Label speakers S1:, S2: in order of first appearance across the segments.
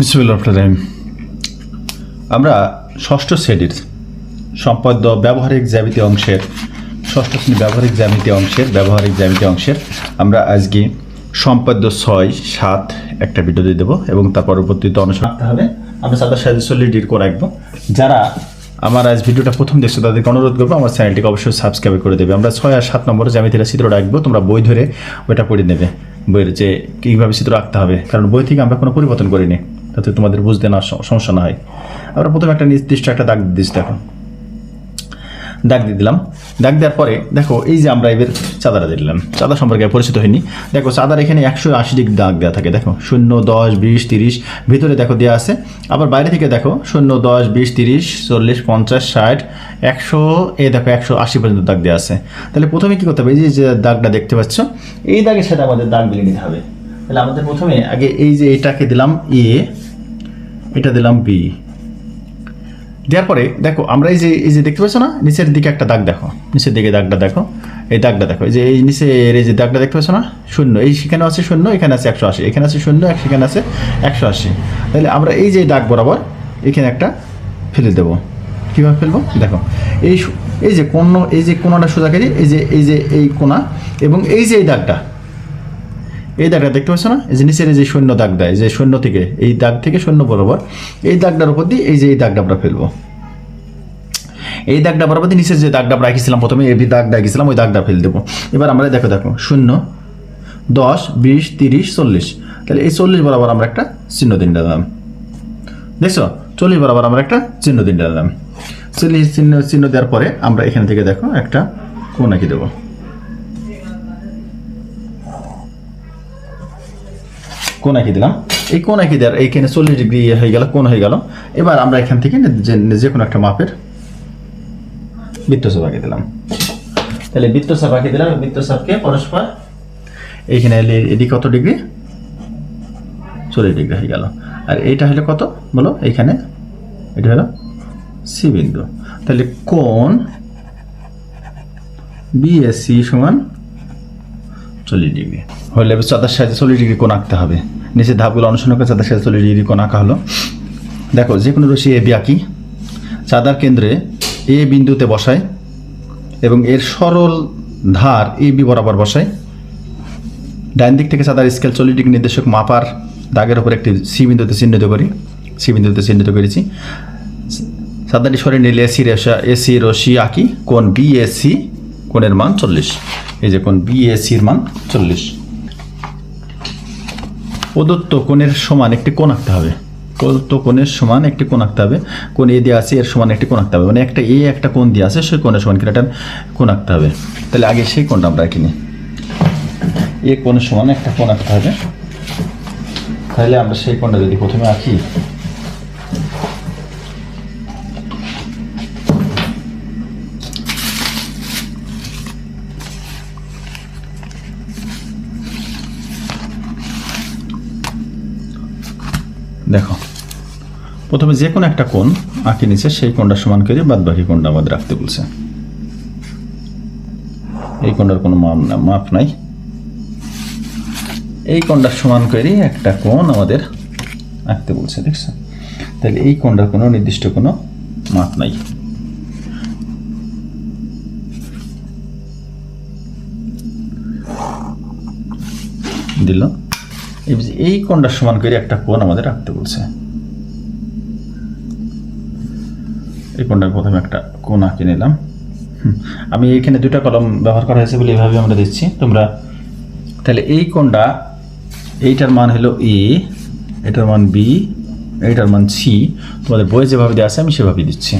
S1: বিসমুল্লাহ আমরা ষষ্ঠ শ্রেণির সম্পাদ্য ব্যবহারিক জ্যামিতি অংশের, ষষ্ঠ শ্রেণি ব্যবহারিক জ্যামিতি অংশের, ব্যবহারিক জ্যামিতি অংশের আমরা আজকে সম্পাদ্য ছয়, সাত একটা ভিডিও দিয়ে দেবো এবং তার পরবর্তীতে অনুসরণ হবে। আমরা সাদার সাথে সলিডির করে রাখব। যারা আমার আজ ভিডিওটা প্রথম দেখছ, তাদেরকে অনুরোধ করব আমার চ্যানেলটিকে অবশ্যই সাবস্ক্রাইব করে দেবে। আমরা ছয় আর সাত নম্বরে জ্যামিতিরা চিত্র রাখব, তোমরা বই ধরে ওইটা পড়ে নেবে। বইয়ের যে কীভাবে চিত্র রাখতে হবে, কারণ বই থেকে আমরা কোনো পরিবর্তন করিনি। তাতে তোমাদের বুঝতে না সমস্যা না হয়। আমরা প্রথমে একটা নির্দিষ্ট একটা দাগ দিচ্ছি দেখো দাগ দিয়ে দিলাম। দাগ দেওয়ার পরে দেখো, এই যে আমরা এবার চাঁদাটা দিলাম। চাঁদা সম্পর্কে পরিচিত হয়নি। দেখো, চাঁদার এখানে একশো আশি ডিগ্রি দাগ দেওয়া থাকে। দেখো, শূন্য, দশ, বিশ, তিরিশ, ভিতরে দেখো দেওয়া আছে। আবার বাইরে থেকে দেখো, শূন্য, দশ, বিশ, তিরিশ, চল্লিশ, পঞ্চাশ, ষাট, একশো এ দেখো, একশো আশি পর্যন্ত দাগ দেওয়া আছে। তাহলে প্রথমে কী করতে হবে? এই যে দাগটা দেখতে পাচ্ছ, এই দাগের সাথে আমাদের দাগ মিলিয়ে নিতে হবে। তাহলে আমাদের প্রথমে আগে এই যে এটাকে দিলাম, এ এটা দিলাম বি দেওয়ার পরে, দেখো, আমরা এই যে এই যে দেখতে পাচ্ছ না, নিচের দিকে একটা দাগ দেখো। নিচের দিকে দাগটা দেখো। এই দাগটা দেখো, এই যে এই নিচের এই যে দাগটা দেখতে পাচ্ছ না, শূন্য। এই সেখানে আছে শূন্য, এখানে আছে একশো আশি। এখানে আছে শূন্য সেখানে আছে একশো আশি। তাহলে আমরা এই যে দাগ বরাবর এখানে একটা ফেলে দেবো। কীভাবে ফেলব? দেখো, এই এই যে কোন, এই যে কোনাটা সোজাকারি এই যে এই যে এই কোনা এবং এই যে এই দাগটা এই দাগটা দেখতে পাচ্ছ না? এই যে নিচের যে শূন্য দাগ দেয়, যে শূন্য থেকে, এই দাগ থেকে শূন্য বরাবর, এই দাগটার উপর দিয়ে এই যে এই দাগটা আমরা ফেলব। এই দাগটা বরাবর দিয়ে নিচের যে দাগটা আমরা রাখিছিলাম প্রথমে, এই দাগ রাখিছিলাম ওই দাগটা ফেলে দেবো। এবার আমরা দেখো দেখো, শূন্য, দশ, বিশ, তিরিশ, চল্লিশ। তাহলে এই চল্লিশ বরাবর আমরা একটা চিহ্ন দিন দিলাম। দেখছ? চল্লিশ বরাবর আমরা একটা চিহ্ন দিন দিলাম। চল্লিশ চিহ্ন চিহ্ন দেওয়ার পরে আমরা এখান থেকে দেখো একটা কোন আঁকি দেবো। কোন আঁকি দিলাম? এই কোন আঁকি দেওয়ার এইখানে চল্লিশ ডিগ্রি ইয়ে হয়ে গেল, কোন হয়ে গেল। এবার আমরা এখান থেকে যে কোনো একটা মাপের বৃত্তচাপ আঁকে দিলাম। তাহলে বৃত্তচাপ আঁকে দিলাম, বৃত্তচাপকে পরস্পর এইখানে এলে এদিকে কত ডিগ্রি? চল্লিশ ডিগ্রি হয়ে গেল। আর এইটা হলো কত? বলো, এইখানে। এটা হলো সি বিন্দু। তাহলে কোন বিএসসি সমান চল্লিশ ডিগ্রি। হলে চাঁদার সাহায্যে চল্লিশ ডিগ্রি কোন আঁকতে হবে। নিচের ধাপগুলো অনুসরণ করে চাঁদার সাহায্যে চল্লিশ ডিগ্রি কোণ আঁকা হলো। দেখো যে কোনো রশি এ বি আঁকি। চাঁদার কেন্দ্রে এ বিন্দুতে বসায় এবং এর সরল ধার এ বি বরাবর বসায়। ডাইন দিক থেকে চাঁদার স্কেল চল্লিশ ডিগ্রি নির্দেশক মাপার দাগের ওপর একটি সি বিন্দুতে চিহ্নিত করি। সি বিন্দুতে চিহ্নিত করেছি। সাদাটি সরে নিলে এসি রেশা এসি রশি আঁকি। কোন বি এসি কোণের মান চল্লিশ। এই যে কোন বি এসির মান চল্লিশ। প্রদত্ত কোণের সমান একটি কোণ আঁকতে হবে। প্রদত্ত কোণের সমান একটি কোণ আঁকতে হবে। কোন এ দিয়ে আছে, এর সমান একটি কোণ আঁকতে হবে। মানে একটা এ, একটা কোণ দিয়ে আছে, সেই কোণের সমান কিনা কোণ আঁকতে হবে। তাহলে আগে সেই কোণটা আমরা আঁকিনি এ কোণের সমান একটা কোণ আঁকতে হবে। তাহলে আমরা সেই কোণটা যদি প্রথমে আঁকি দেখো। প্রথমে যে কোনো একটা কোণ আঁকি নিচে, সেই কোণটা সমান করে বাদ বাকি কোণটা আমাদের রাখতে বলছে। এই কোণটার কোনো মাপ নাই। এই কোণটার সমান করে একটা কোণ আমাদের আঁকতে বলছে, দেখছ? তাহলে এই কোণটার কোনো নির্দিষ্ট কোনো মাপ নাই। দিল। এই কোণটার সমান করে একটা কোণ আমাদের আঁকতে বলছে। এই কোণটার প্রথমে একটা কোণ আঁকে নিলাম। আমি এখানে দুটা কলম ব্যবহার করা হয়েছে বলে এইভাবে আমরা দিচ্ছি তোমরা তাহলে এই কোণটা, এইটার মান হলো এ এটার মান বি এইটার মান সি তোমাদের বইয়ে যেভাবে দেওয়া আছে আমি সেভাবেই দিচ্ছি।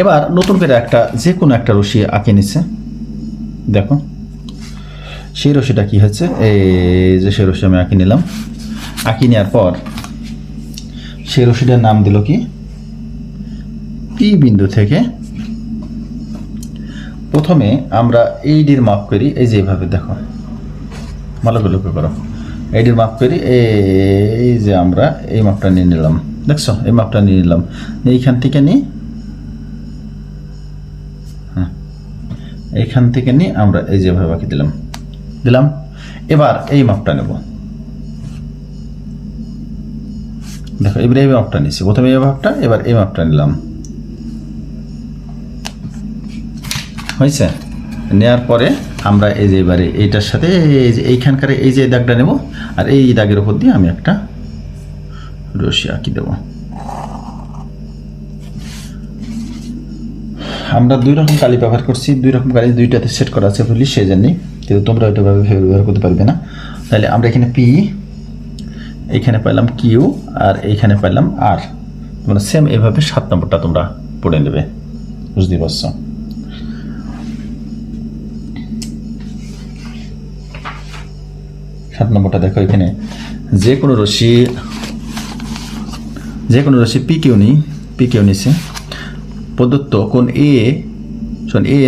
S1: এবার নতুন করে একটা, যে কোনো একটা রশি আঁকে নিচ্ছে দেখো। সেই রশিটা কি হচ্ছে? এই যে সেই রশি আমি আঁকি নিলাম। আঁকি নেওয়ার পর সেই রশিটার নাম দিল কি? পি বিন্দু থেকে প্রথমে আমরা এইডির মাপ করি। এই যে এইভাবে দেখো। ভালো করে। লক্ষ্য করো এইডির মাপ করি। এই যে আমরা এই মাপটা নিয়ে নিলাম। দেখছ? এই মাপটা নিয়ে নিলাম। এইখান থেকে নিই। হ্যাঁ। এইখান থেকে নিয়ে আমরা এই যেভাবে বাকি দিলাম। দিলাম। এবার এই মাপটা নেব। দেখো, এবারে এই মাপটা নিয়েছি প্রথমে এই মাপটা, এবার এই মাপটা নিলাম। হয়েছে? নেওয়ার পরে আমরা এই যে এবারে এইটার সাথে এই যে এইখানকার এই যে দাগটা নেব, আর এই দাগের উপর দিয়ে আমি একটা রশি আঁকি দেবো। আমরা দুই রকম কালি ব্যবহার করছি, দুই রকম কালি দুইটাতে সেট করা আছে বলি সেই জন্যই কিন্তু তোমরা ওইটা ভাবে ব্যবহার করতে পারবে না। তাহলে আমরা এখানে পি এইখানে পেলাম কিউ আর এইখানে পেলাম আর তোমরা সেম এভাবে সাত নম্বরটা তোমরা পড়ে নেবে। বুঝতে পারছ? সাত নম্বরটা দেখো এখানে। যে কোনো রশি যে কোনো রশি পি কিউ নিই পি কিউ নিছে। প্রদত্ত কোন এ শোন এ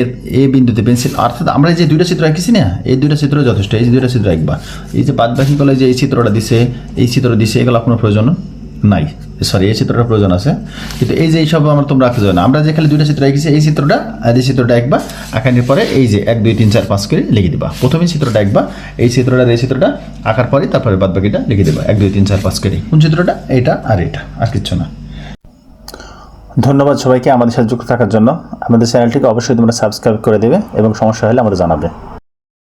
S1: এ বিন্দুতে পেন্সিল, অর্থাৎ আমরা যে দুইটা চিত্র আঁকিছি না, এই দুইটা চিত্র যথেষ্ট, এই দুইটা চিত্র আঁকবা। এই যে বাদ বাকি যে এই চিত্রটা দিছে, এই চিত্র দিছে, এগুলো কোনো প্রয়োজন নাই। সরি এই চিত্রটা প্রয়োজন আছে। কিন্তু এই যে এইসব আমরা তোমরা রাখতে না। আমরা যে খালি দুইটা চিত্র আঁকিছি, এই চিত্রটা আর এই চিত্রটা একবা আঁকানোর পরে এই যে এক, দুই, তিন, চার, পাঁচ করে লিখে দিবা। প্রথমে চিত্রটা একবা এই চিত্রটা এই চিত্রটা আঁকার পরে তারপরে বাদ বাকিটা লিখে দেবা। এক, দুই, তিন, চার, পাঁচ করে। কোন চিত্রটা? এটা আর এটা আর কিচ্ছু না। ধন্যবাদ সবাইকে আমাদের সাথে যুক্ত থাকার জন্য। আমাদের চ্যানেলটিকে অবশ্যই তোমরা সাবস্ক্রাইব করে দেবে এবং সমস্যা হলে আমাদের জানাবে।